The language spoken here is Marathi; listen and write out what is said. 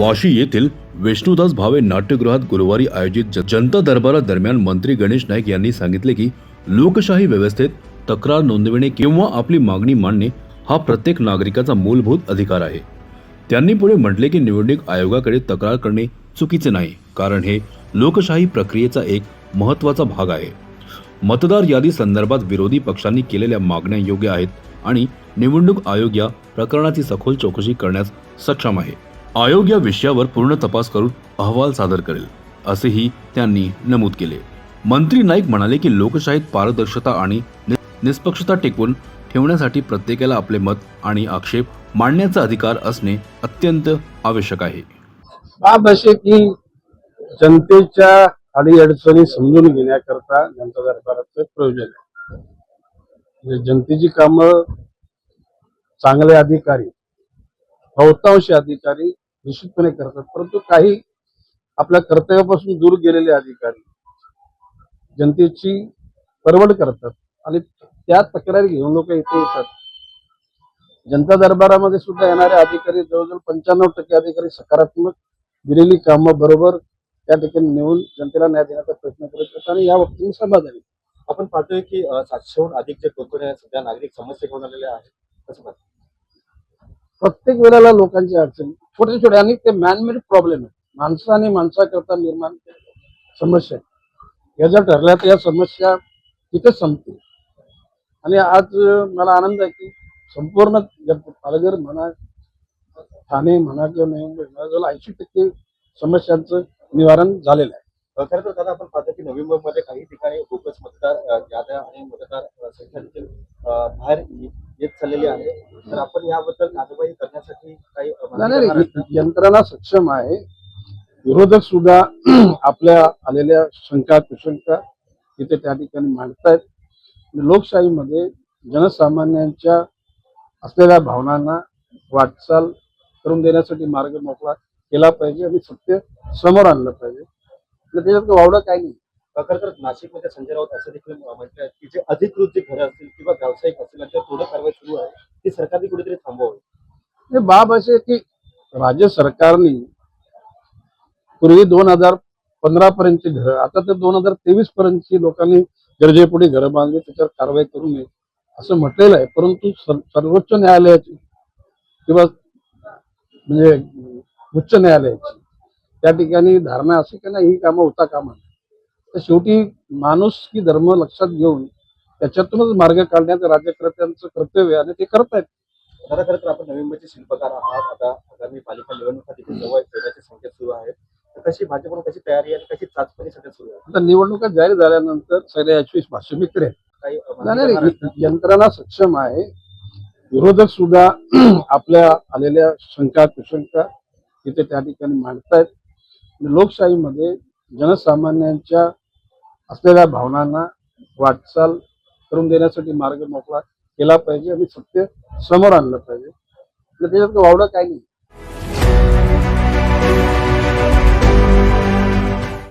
वाशी येथील विष्णुदास भावे नाट्यगृहात गुरुवारी आयोजित ज- जनता दरबारादरम्यान मंत्री गणेश नाईक यांनी सांगितले की लोकशाही व्यवस्थेत तक्रार नोंदविणे किंवा आपली मागणी मांडणे हा प्रत्येक नागरिकाचा मूलभूत अधिकार आहे. त्यांनी पुढे म्हटले की निवडणूक आयोगाकडे तक्रार करणे चुकीचे नाही कारण हे लोकशाही प्रक्रियेचा एक महत्त्वाचा भाग आहे. मतदार यादी संदर्भात विरोधी पक्षांनी केलेल्या मागण्या योग्य आहेत आणि निवडणूक आयोग या प्रकरणाची सखोल चौकशी करण्यास सक्षम आहे. आयोग या विषयावर पूर्ण तपास करून अहवाल सादर करेल असेही त्यांनी नमूद केले. मंत्री नाईक म्हणाले की लोकशाहीत पारदर्शकता आणि निष्पक्षता टिकवून ठेवण्यासाठी प्रत्येकाला आपले मत आणि आक्षेप मांडण्याचा अधिकार असणे अत्यंत आवश्यक आहे. बाब असे की जनतेच्या अडीअडचणी समजून घेण्याकरता जनता दरबाराचं प्रयोजन आहे. म्हणजे जनतेची कामं चांगले अधिकारी बहुतांश अधिकारी निश्चितपणे करतात. परंतु काही आपल्या कर्तव्यापासून दूर गेलेले अधिकारी जनतेची परवड करतात आणि त्या तक्रारी घेऊन लोक इथे येतात. जनता दरबारामध्ये सुद्धा येणारे अधिकारी जवळजवळ पंच्याण्णव टक्के अधिकारी सकारात्मक दिलेली कामं बरोबर त्या ठिकाणी नेऊन जनतेला न्याय देण्याचा प्रयत्न करत असतात आणि या बाबतीत समाधानी. आपण पाहतोय की सातशेहून अधिक जे टोकऱ्या सध्या नागरिक समस्या घेऊन आलेले आहेत. प्रत्येक वेळेला लोकांची अडचणी छोटे छोटे आणि ते मॅनमेड प्रॉब्लेम आहे. माणसाने माणसाकरता निर्माण समस्या या ज्या ठरल्या तर या समस्या तिथेच संपतील. आणि आज मला आनंद आहे की संपूर्ण पालघर म्हणा ठाणे म्हणा किंवा नवी मुंबई म्हणा जवळ ऐंशी टक्के समस्यांचं निवारण झालेलं आहे. खरं तर दादा आपण पाहतो की नवी मुंबईमध्ये काही ठिकाणी खूपच मतदार याद्या आणि मतदार संख्या देखील बाहेर येत चाललेली आहे. तर आपण याबद्दल कार्यवाही करण्यासाठी नाही यंत्रणा सक्षम आहे. विरोधक सुद्धा आपल्या आलेल्या शंका कुशंका तिथे त्या ठिकाणी मांडतायत. लोकशाहीमध्ये जनसामान्यांच्या असलेल्या भावनांना वाटचाल करून देण्यासाठी मार्ग मोकळा केला पाहिजे आणि सत्य समोर आणलं पाहिजे. त्याच्यात वावडं काही नाही. खरं तर नाशिकमध्ये संजय राऊत असं देखील म्हटलं की जे अधिकृत जे घरं असतील किंवा व्यावसायिक असतील यांच्यावर थोडं कारवाई सुरू आहे ती सरकारने कुठेतरी थांबवावी. बाब असे की राज्य सरकारने पूर्वी दोन हजार पंधरा पर्यंतची घरं आता तर दोन हजार तेवीस पर्यंतची लोकांनी गरजेपुढे घरं बांधली त्याच्यावर कारवाई करू नये असं म्हटलेलं आहे. परंतु सर्वोच्च न्यायालयाची किंवा म्हणजे उच्च न्यायालयाची त्या ठिकाणी धारणा असे की नाही ही कामं होता कामा तर शेवटी माणूस की धर्म लक्षात घेऊन त्याच्यातूनच मार्ग काढण्याचं राज्यकर्त्यांचं कर्तव्य आणि ते करतायत. दादा खरं तर आपण नवी मुंबईचे शिल्पकार आहात. आता आगामी पालिका निवडणुका देखील जवळ येण्याचे संकेत सुरू आहेत कशी भाजपकडून कशी तयारी आणि कशी चाचपणी सध्या सुरू आहे? आता निवडणुका जाहीर झाल्यानंतर सगळ्या याची भाष्य मी करेन काही? यंत्रणा सक्षम आहे. विरोधक सुद्धा आपल्या आलेल्या शंका कुशंका तिथे त्या ठिकाणी मांडतायत. लोकशाहीमध्ये जनसामान्यांच्या असलेल्या भावनांना वाटचाल करून देण्यासाठी मार्ग मोकळा केला पाहिजे आणि सत्य समोर आणलं पाहिजे. म्हणजे त्याच्यात वावडं काही नाही.